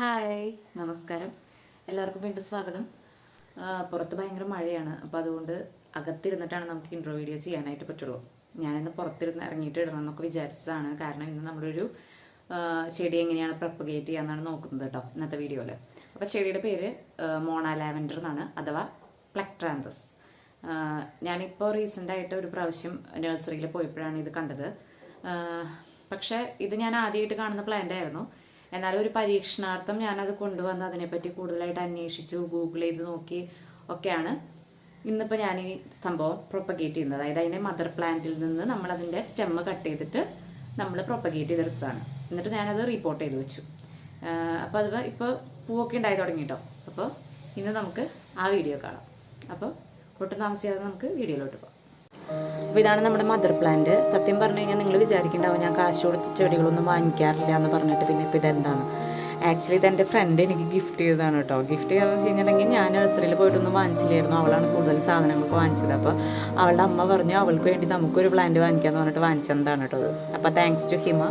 Hi നമസ്കാരം. എല്ലാവർക്കും വീണ്ടും സ്വാഗതം. പുറത്ത് ഭയങ്കര മഴയാണ്. അപ്പോൾ അതുകൊണ്ട് അകത്തിരുന്നിട്ടാണ് നമുക്ക് ഇൻട്രോ വീഡിയോ ചെയ്യാനായിട്ട് പറ്റുള്ളൂ. ഞാനിന്ന് പുറത്തിരുന്ന് ഇറങ്ങിയിട്ട് ഇടണം എന്നൊക്കെ വിചാരിച്ചതാണ്. കാരണം ഇന്ന് നമ്മളൊരു ചെടി എങ്ങനെയാണ് പ്രൊപ്പഗേറ്റ് ചെയ്യാന്നാണ് നോക്കുന്നത് കേട്ടോ ഇന്നത്തെ വീഡിയോയിൽ അപ്പോൾ ചെടിയുടെ പേര് മോണ ലാവൻഡർ എന്നാണ് അഥവാ പ്ലക്ട്രാന്തസ് ഞാനിപ്പോൾ റീസെന്റായിട്ട് ഒരു പ്രാവശ്യം നഴ്സറിയിൽ പോയപ്പോഴാണ് ഇത് കണ്ടത്. പക്ഷേ ഇത് ഞാൻ ആദ്യമായിട്ട് കാണുന്ന പ്ലാന്റ് ആയിരുന്നു. എന്നാലും ഒരു പരീക്ഷണാർത്ഥം ഞാനത് കൊണ്ടുവന്ന് അതിനെപ്പറ്റി കൂടുതലായിട്ട് അന്വേഷിച്ചു ഗൂഗിൾ ചെയ്ത് നോക്കി ഒക്കെയാണ്. ഇന്നിപ്പോൾ ഞാൻ ഈ സംഭവം പ്രൊപ്പഗേറ്റ് ചെയ്യുന്നത്. അതായത് അതിന്റെ മദർ പ്ലാന്റിൽ നിന്ന് നമ്മൾ അതിന്റെ സ്റ്റെമ്മ് കട്ട് ചെയ്തിട്ട് നമ്മൾ പ്രൊപ്പഗേറ്റ് ചെയ്തെടുത്തതാണ്. എന്നിട്ട് ഞാനത് റിപ്പോർട്ട് ചെയ്ത് വെച്ചു. അപ്പോൾ അത് ഇപ്പോൾ പൂവൊക്കെ ഉണ്ടായി തുടങ്ങി കേട്ടോ അപ്പോൾ ഇന്ന് നമുക്ക് ആ വീഡിയോ കാണാം. അപ്പോൾ ഒട്ടും താമസിയാതെ നമുക്ക് വീഡിയോയിലോട്ട് പോകാം. അപ്പോൾ ഇതാണ് നമ്മുടെ മദർ പ്ലാന്റ് സത്യം പറഞ്ഞു കഴിഞ്ഞാൽ നിങ്ങൾ വിചാരിക്കുന്നുണ്ടാവും ഞാൻ കാശ് കൊടുത്ത് ചെടികളൊന്നും വാങ്ങിക്കാറില്ല എന്ന് പറഞ്ഞിട്ട് പിന്നെ ഇപ്പോൾ ഇതെന്താണ്? ആക്ച്വലി ഇത് എന്റെ ഫ്രണ്ട് എനിക്ക് ഗിഫ്റ്റ് ചെയ്തതാണ് കേട്ടോ. ഗിഫ്റ്റ് ചെയ്തതെന്ന് വെച്ച് കഴിഞ്ഞിട്ടുണ്ടെങ്കിൽ ഞാൻ നഴ്സറിയിൽ പോയിട്ടൊന്നും വാങ്ങിച്ചില്ലായിരുന്നു. അവളാണ് കൂടുതൽ സാധനങ്ങളൊക്കെ വാങ്ങിച്ചത്. അപ്പോൾ അവളുടെ അമ്മ പറഞ്ഞു അവൾക്ക് വേണ്ടി നമുക്കൊരു പ്ലാന്റ് വാങ്ങിക്കാമെന്ന് പറഞ്ഞിട്ട് വാങ്ങിച്ചതാണ് കേട്ടോ അത്? അപ്പോൾ താങ്ക്സ് ടു ഹിമ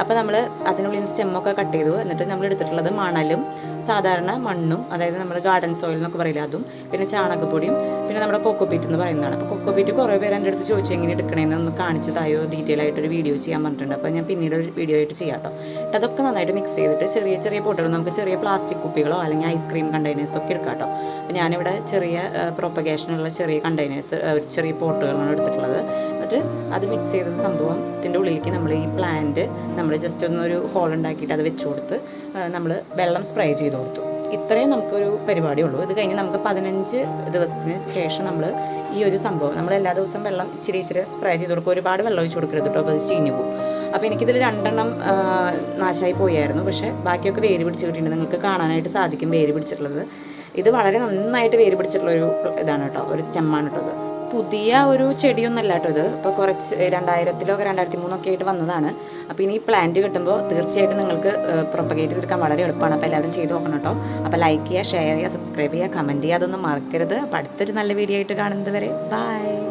അപ്പോൾ നമ്മൾ അതിനുള്ളിൽ സ്റ്റെമ്മൊക്കെ കട്ട് ചെയ്തു. എന്നിട്ട് നമ്മൾ എടുത്തിട്ടുള്ളത് മണലും സാധാരണ മണ്ണും അതായത് നമ്മൾ ഗാർഡൻ സോയിൽ എന്നൊക്കെ പറയില്ല അതും പിന്നെ ചാണകപ്പൊടിയും പിന്നെ നമ്മുടെ കൊക്കോപീറ്റ് എന്ന് പറയുന്നതാണ്. അപ്പോൾ കൊക്കോപീറ്റ് കുറേ പേര് എന്റെ അടുത്ത് ചോദിച്ചു എങ്ങനെ എടുക്കണേന്ന് ഒന്ന് കാണിച്ച് തായോ? ഡീറ്റെയിൽ ആയിട്ട് ഒരു വീഡിയോ ചെയ്യാൻ പറഞ്ഞിട്ടുണ്ട്. അപ്പോൾ ഞാൻ പിന്നീട് ഒരു വീഡിയോ ആയിട്ട് ചെയ്യാം കേട്ടോ അതൊക്കെ നന്നായിട്ട് മിക്സ് ചെയ്തിട്ട് ചെറിയ ചെറിയ പൊട്ടുകൾ നമുക്ക് ചെറിയ പ്ലാസ്റ്റിക് കുപ്പികളോ അല്ലെങ്കിൽ ഐസ്ക്രീം കണ്ടെയ്നേഴ്സ് ഒക്കെ എടുക്കാം കേട്ടോ അപ്പോൾ ഞാനിവിടെ ചെറിയ പ്രൊപ്പഗേഷനുള്ള ചെറിയ കണ്ടെയ്നേഴ്സ് ചെറിയ പോട്ടുകളാണ് എടുത്തിട്ടുള്ളത്. അത് മിക്സ് ചെയ്ത സംഭവം ഇതിന്റെ ഉള്ളിലേക്ക് നമ്മൾ ഈ പ്ലാന്റ് നമ്മൾ ജസ്റ്റ് ഒന്നൊരു ഹോൾ ഉണ്ടാക്കിയിട്ട് അത് വെച്ച് കൊടുത്ത് നമ്മൾ വെള്ളം സ്പ്രേ ചെയ്ത് കൊടുത്തു. ഇത്രയും നമുക്കൊരു പരിപാടി ഉള്ളൂ. ഇത് കഴിഞ്ഞ് നമുക്ക് പതിനഞ്ച് ദിവസത്തിന് ശേഷം നമ്മൾ ഈ ഒരു സംഭവം നമ്മൾ എല്ലാ ദിവസവും വെള്ളം ഇച്ചിരി ഇച്ചിരി സ്പ്രേ ചെയ്ത് കൊടുക്കും. ഒരുപാട് വെള്ളം ഒഴിച്ച് കൊടുക്കരുത് കേട്ടോ അപ്പോൾ അത് ചീഞ്ഞു പോകും അപ്പോൾ എനിക്കിതിൽ രണ്ടെണ്ണം നാശമായി പോയായിരുന്നു. പക്ഷേ ബാക്കിയൊക്കെ വേര് പിടിച്ച് കിട്ടിയിട്ടുണ്ട്. നിങ്ങൾക്ക് കാണാനായിട്ട് സാധിക്കും വേര് പിടിച്ചിട്ടുള്ളത്. ഇത് വളരെ നന്നായിട്ട് വേര് പിടിച്ചിട്ടുള്ള ഒരു ഇതാണ് കേട്ടോ ഒരു സ്റ്റെമ്മാണ് കേട്ടോ ഇത്. പുതിയ ഒരു ചെടിയൊന്നല്ല കേട്ടോ ഇത്. ഇപ്പോൾ കുറച്ച് രണ്ടായിരത്തിലോ രണ്ടായിരത്തി മൂന്നൊക്കെ ആയിട്ട് വന്നതാണ്. അപ്പോൾ ഇനി ഈ പ്ലാന്റ് കിട്ടുമ്പോൾ തീർച്ചയായിട്ടും നിങ്ങൾക്ക് പ്രൊപ്പഗേറ്റ് ചെയ്തെടുക്കാൻ വളരെ എളുപ്പമാണ്. അപ്പോൾ എല്ലാവരും ചെയ്തു നോക്കണം കേട്ടോ. അപ്പോൾ ലൈക്ക് ചെയ്യുക ഷെയർ ചെയ്യുക സബ്സ്ക്രൈബ് ചെയ്യുക കമന്റ് ചെയ്യുക അതൊന്നും മറക്കരുത്. അപ്പോൾ അടുത്തൊരു നല്ല വീഡിയോ ആയിട്ട് കാണുന്നത് വരെ ബൈ